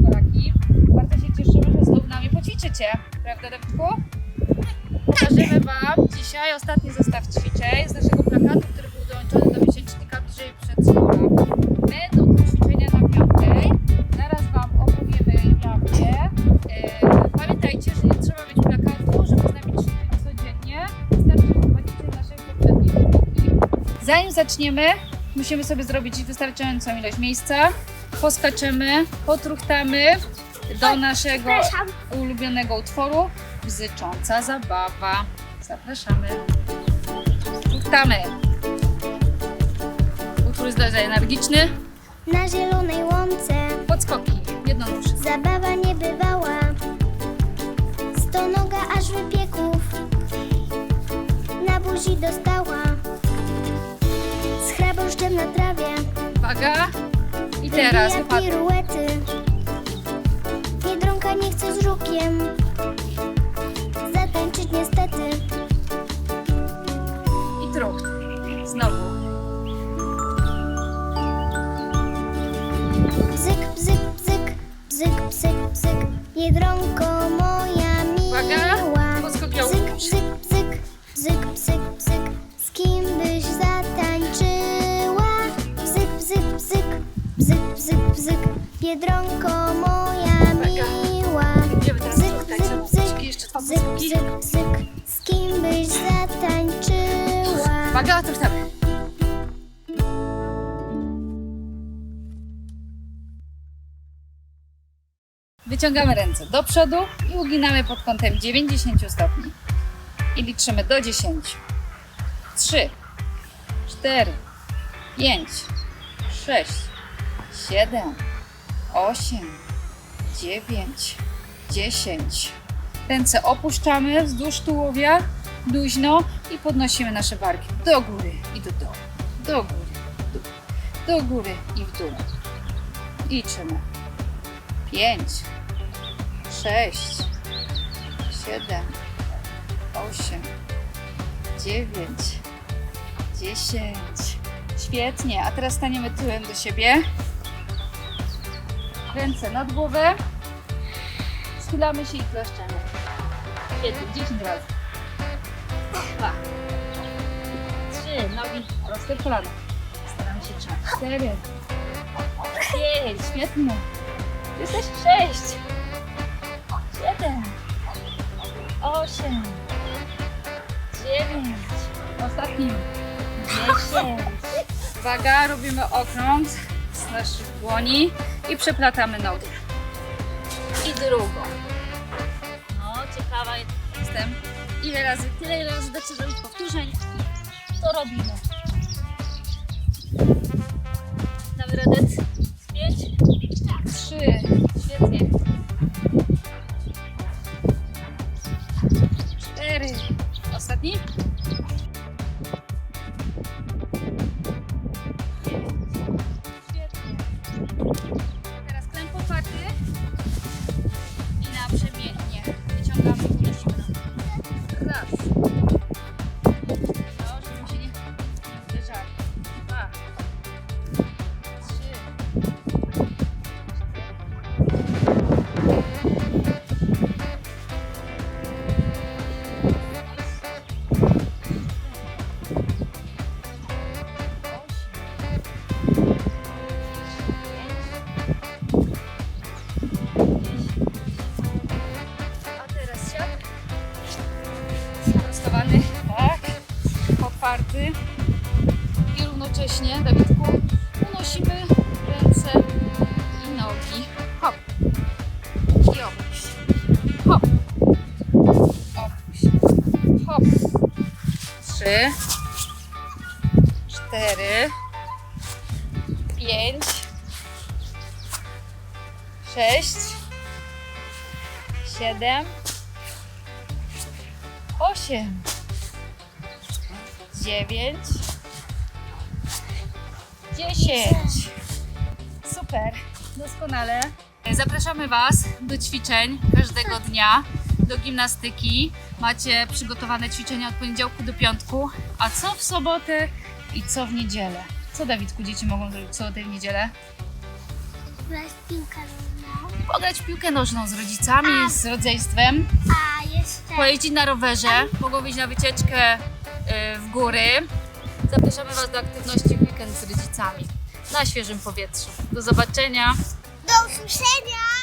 przedszkolaki. Bardzo się cieszymy, że znów nami poćwiczycie. Prawda, Dawidku? Pokażemy Wam dzisiaj ostatni zestaw ćwiczeń z naszego plakatu, który był dołączony do miesięcznika bliżej przedszkola. Będą to ćwiczenia na piątej. Zaraz Wam opowiemy jakie. E, pamiętajcie, że nie trzeba mieć plakatu, żeby z nami ćwiczyć codziennie. Wystarczy, że naszej poprzedniej. Zanim zaczniemy, musimy sobie zrobić wystarczającą ilość miejsca. Poskaczemy, potruchtamy do naszego ulubionego utworu Bzycząca zabawa. Zapraszamy. Truchtamy. Utwór jest dość energiczny. Na zielonej łące Podskoki. Jedną nóż. zabawa nie bywała. Sto noga aż wypieków na buzi dostała. Z chrabąszczem na trawie Uwaga. I teraz wybija wypadek. piruety. Biedronka nie chce z żukiem zatańczyć niestety. I trucht. Znowu. Bzyk, bzyk, bzyk, bzyk, bzyk, bzyk. Biedronko moja Uwaga. miła. Podskok Bzyk, bzyk, bzyk, bzyk, bzyk, bzyk. Z kim bzyk, bzyk, bzyk. Biedronko moja miła. Idziemy teraz Bzyk, truchtać. bzyk, bzyk, Podskoki, Jeszcze dwa bzyk, bzyk, bzyk. Z kim byś zatańczyła? Uwaga, truchtamy. Wyciągamy ręce do przodu i uginamy pod kątem 90 stopni. I liczymy do 10. 3, 4, 5, 6, 7, 8, 9, 10. Ręce opuszczamy wzdłuż tułowia, luźno i podnosimy nasze barki do góry i do dołu. Do góry, do, góry i w dół. Liczymy. 5, 6, 7, 8, 9, 10. Świetnie. A teraz staniemy tyłem do siebie. Ręce nad głowę. Schylamy się i klaszczemy. Jeden, 10 razy. Dwa. Trzy. Nogi proste kolana. Staramy się trzymać. Cztery. Pięć. Świetnie. Jesteś sześć. Siedem. Osiem. Dziewięć. Ostatnim. Dziesięć. Uwaga, robimy okrąg z naszych dłoni i przeplatamy nogi. I drugą. No, ciekawa jestem. Ile razy, tyle razy dacie zrobić powtórzeń, to robimy. Damy radę? Pięć? Trzy. Świetnie. Cztery. Ostatni? I równocześnie, Dawidku, unosimy ręce i nogi. Hop. I opuść. Hop. Opuść. Hop. Trzy. Cztery. Pięć. Sześć. Siedem. Osiem. Dziewięć. Dziesięć. Super, doskonale. Zapraszamy Was do ćwiczeń każdego dnia, do gimnastyki. Macie przygotowane ćwiczenia od poniedziałku do piątku. A co w sobotę i co w niedzielę? Co Dawidku dzieci mogą zrobić w sobotę i w niedzielę? Grać w piłkę nożną. pograć w piłkę nożną z rodzicami, z rodzeństwem, A jeszcze. pojeździć na rowerze, mogą wyjść na wycieczkę w góry. Zapraszamy Was do aktywności w weekend z rodzicami na świeżym powietrzu. Do zobaczenia. Do usłyszenia!